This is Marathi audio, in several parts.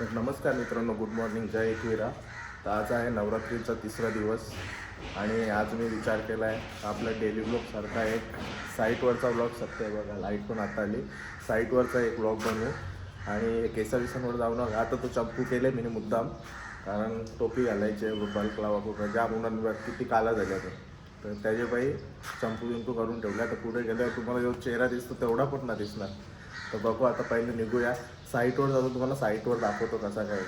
तर नमस्कार मित्रांनो गुड मॉर्निंग जय एकविरा. तर आज आहे नवरात्रीचा तिसरा दिवस आणि आज मी विचार केला आहे आपला डेली ब्लॉगसारखा एक साईटवरचा ब्लॉग सत्य बघा लाइट पण आता आली. साईटवरचा एक ब्लॉग बनवू. आणि केसा विसांवर जाऊ नका. आता तो चंपू केले मी मुद्दाम. कारण टोपी घालायचे बल्कला वापरू ज्या मुलांवर किती काला झाल्या तर तर त्याचे बाई चंपू बिंपू करून ठेवल्या. तर पुढे गेल्यावर तुम्हाला जो चेहरा दिसतो तेवढा पण ना दिसणार. तर बघू आता पहिले निघूया. साईटवर जातो तुम्हाला साईटवर दाखवतो कसा काय.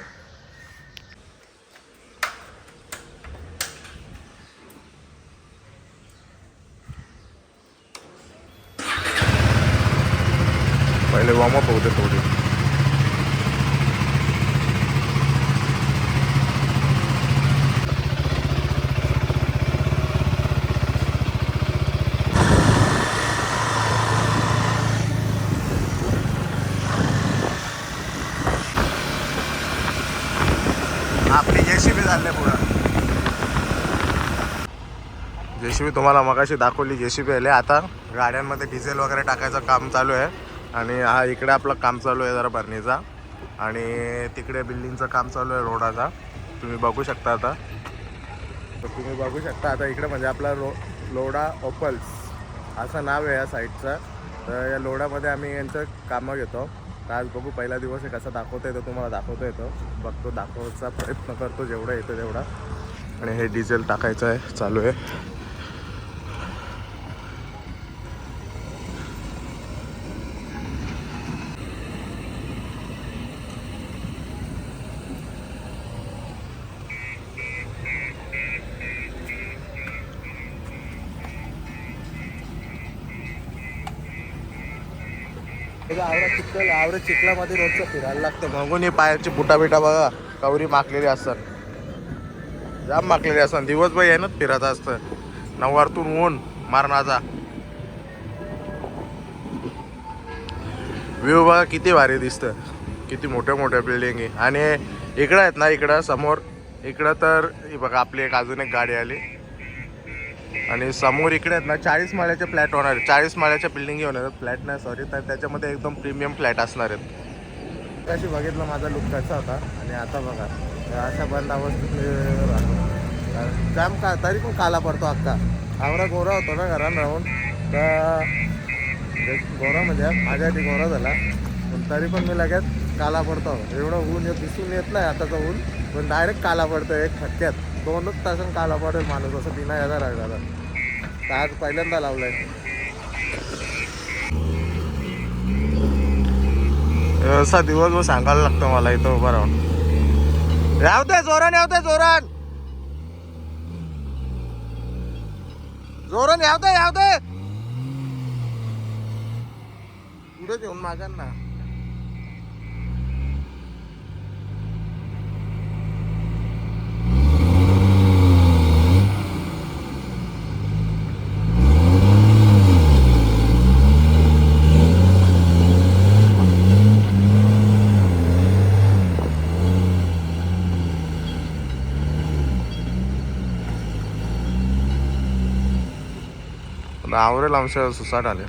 पहिले वॉर्मअप होते थोडी. आपली पुढं. झाले पुढं जेसीबी तुम्हाला मगाशी दाखवली जेसीबी आले. आता गाड्यांमध्ये डिझेल वगैरे टाकायचं काम चालू आहे. आणि हा इकडे आपलं काम चालू आहे जरा भरणीचा आणि तिकडे बिल्डिंगचं काम चालू आहे रोडाचा. तुम्ही बघू शकता आता. तर तुम्ही बघू शकता आता इकडे म्हणजे आपला रो लोडा ओपल्स. असं नाव आहे या साईटचं तर या लोडामध्ये आम्ही यांचं कामं घेतो. तर आज बघू पहिला दिवस आहे कसा दाखवता येतो तुम्हाला दाखवता येतो. बघतो दाखवायचा प्रयत्न करतो जेवढा येतो तेवढा. आणि हे डिझेल टाकायचं आहे चालू आहे. आवरा चिखल आवरे चिखलामध्ये रोजचं फिरायला लागतं. बघून पायाची बुटा बिटा बघा कवरी माकलेली असतात. जाम माकलेली असतात. दिवसभर ना फिरत असतं. नववारतून ऊन मारणाचा व्ह्यू बघा किती भारी दिसतं. किती मोठ्या मोठ्या बिल्डिंग आहे. आणि इकडं आहेत ना इकडं समोर. इकडं तर बघा आपली एक अजून एक गाडी आली. आणि समोर इकडे आहेत ना चाळीस माळ्याचे फ्लॅट होणार आहेत. चाळीस माळ्याच्या बिल्डिंग होणार आहेत. फ्लॅट नाही सॉरी तर त्याच्यामध्ये एकदम प्रीमियम फ्लॅट असणार आहेत. कशी बघितलं माझा लुक कसा होता. आणि आता बघा अशा बंद अवस्थेत मी जाम का तरी पण काला पडतो आत्ता. आवरा गोरा होतो ना घरात राहून. तर एक गोरा म्हणजे माझ्या आधी गोरा झाला. पण तरी पण मी लगेच काला पडतो. एवढं ऊन दिसून येत नाही आताचं ऊन. पण डायरेक्ट काला पडतो एक खटक्यात. दोनच तासन काला पडेल माणूस असं बिना यायला राहिला तर. आज पहिल्यांदा लावलाय. असा दिवसभर सांगायला लागतो मला इथं उभं राहून. यावते जोरान यावते जोरान. जोरान यावते दे पुढे येऊन मागा ना. आवरेल आमच्या सुसाट आले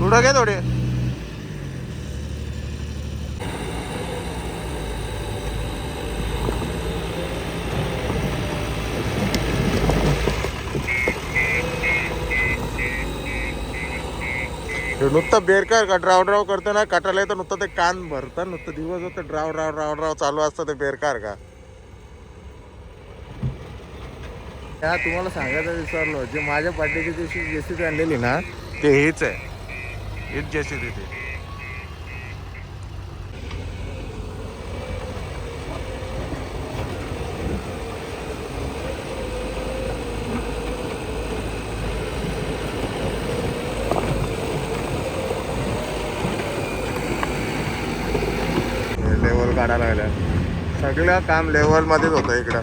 थोडं घे थोडे. नुसतं बेरकर का? ड्राव ड्राव करतं ना कटाला तर नुसतं ते कान भरतं नुसतं दिवस ते ड्राव ड्राव ड्राव ड्राव चालू असतं ते बेरकार का? त्या तुम्हाला सांगायचं विसरलो. जे माझ्या बर्थडेच्या दिवशी जेसीबी आणलेली ना ते हेच आहे. एक जैसे तिथे लेवल काढायला लागल्या. सगळं काम लेवलमध्येच होतं इकडं.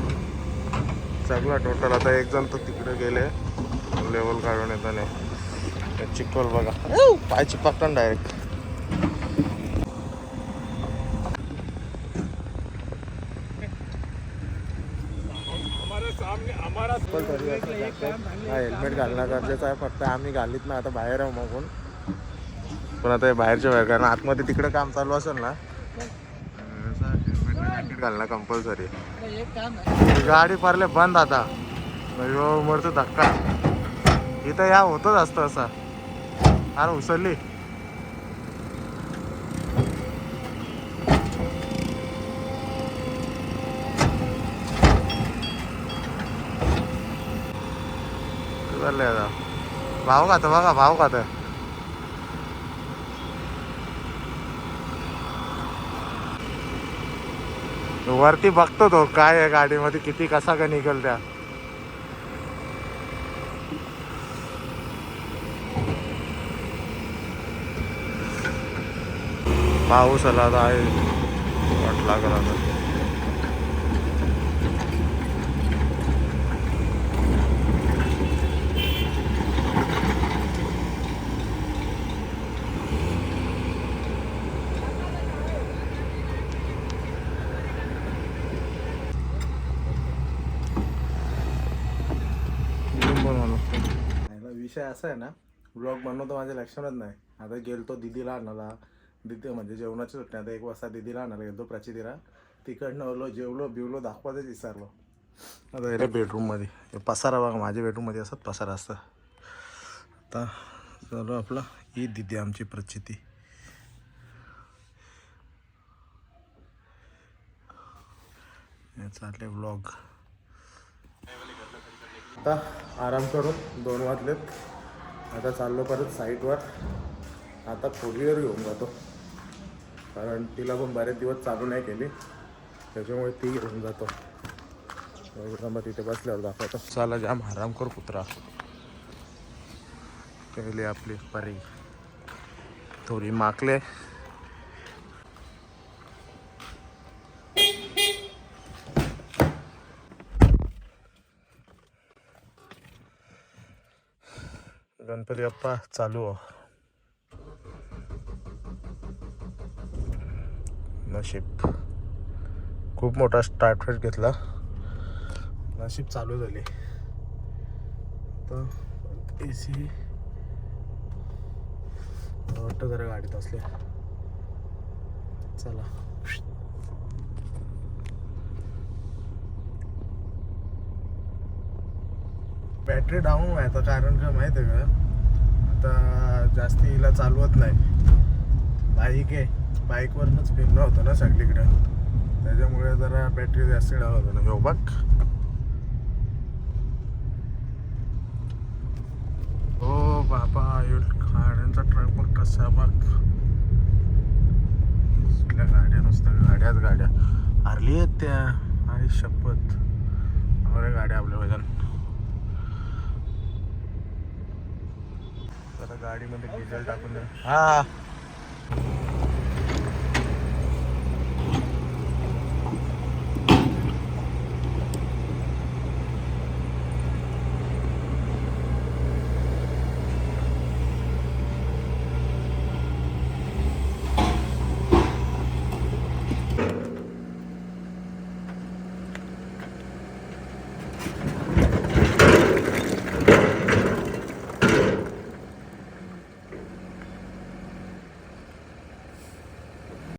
सगळं टोटल आता एक जण तर तिकडे गेले. लेवल काढून येताना. ते चिखल बघा. पाय चिपकतात डायरेक्ट हेल्मेट घालणं गरजेचं आहे फक्त आम्ही घालीत ना आता बाहेर आहे मागून. पण आता हे बाहेरच्या बाहेर कारण आतमध्ये तिकडे काम चालू असेल ना हेल्मेट जॅकेट घालणं कंपल्सरी गाडी पारले बंद आता. मरतो धक्का. इथं या होतच असतं असा. अरे उसळली चाललंय आता. भाव खात बघा भाव खात. वरती बघतो तो काय आहे गाडीमध्ये किती कसा का निघल त्या. पाऊस आला आता आहे. वाट लागला आता विषय असा आहे ना ब्लॉग बनवतो माझ्या लक्षातच नाही. आता गेलतो दिदीला आणायला. दिदी म्हणजे जेवणाची सुटण्यात आता एक वाजता दिदीला आणायला गेलतो प्रचितीला तिकडनं आलो जेवलो बिवलो दाखवायचं विसरलो. आता रे बेडरूममध्ये पसारा बघा माझ्या बेडरूममध्ये असत पसारा असतं. आता चालू आपला. ही दिदी आमची प्रचिती. हे चालले ब्लॉग आता आराम करून दोन वाजलेत. आता चाललो परत साईटवर आता फोर व्हीलर घेऊन जातो. कारण तिला पण बरेच दिवस चालू नाही केली. त्याच्यामुळे ती घेऊन जातो. मग तिथे बसल्यावर दाखवतो. चला जाम आराम कर कुत्रा. केली आपली परी. थोडी माकले. गणपती बाप्पा चालू. हो नशीब. खूप मोठा स्टार्ट फेट घेतला. नशीब चालू झाली. आता ए सी वाटतं जरा गाडीत असले. चला. बॅटरी डाऊन व्हायचं कारण का माहिती आहे का? आता जास्तीला हिला चालवत नाही. बाईक आहे. बाईकवरनंच फिरणं होतं ना सगळीकडे. त्याच्यामुळे जरा बॅटरी जास्त डाऊन होतं ना. बघ. हो बाबा गाड्यांचा ट्रक बघ कसा बघ. कुठल्या गाड्या नुसत्या गाड्याच गाड्या. हरली आहेत त्या. आई शपथ. बऱ्या गाड्या आपल्या वजन जरा गाडीमध्ये डिझेल टाकून द्या हा.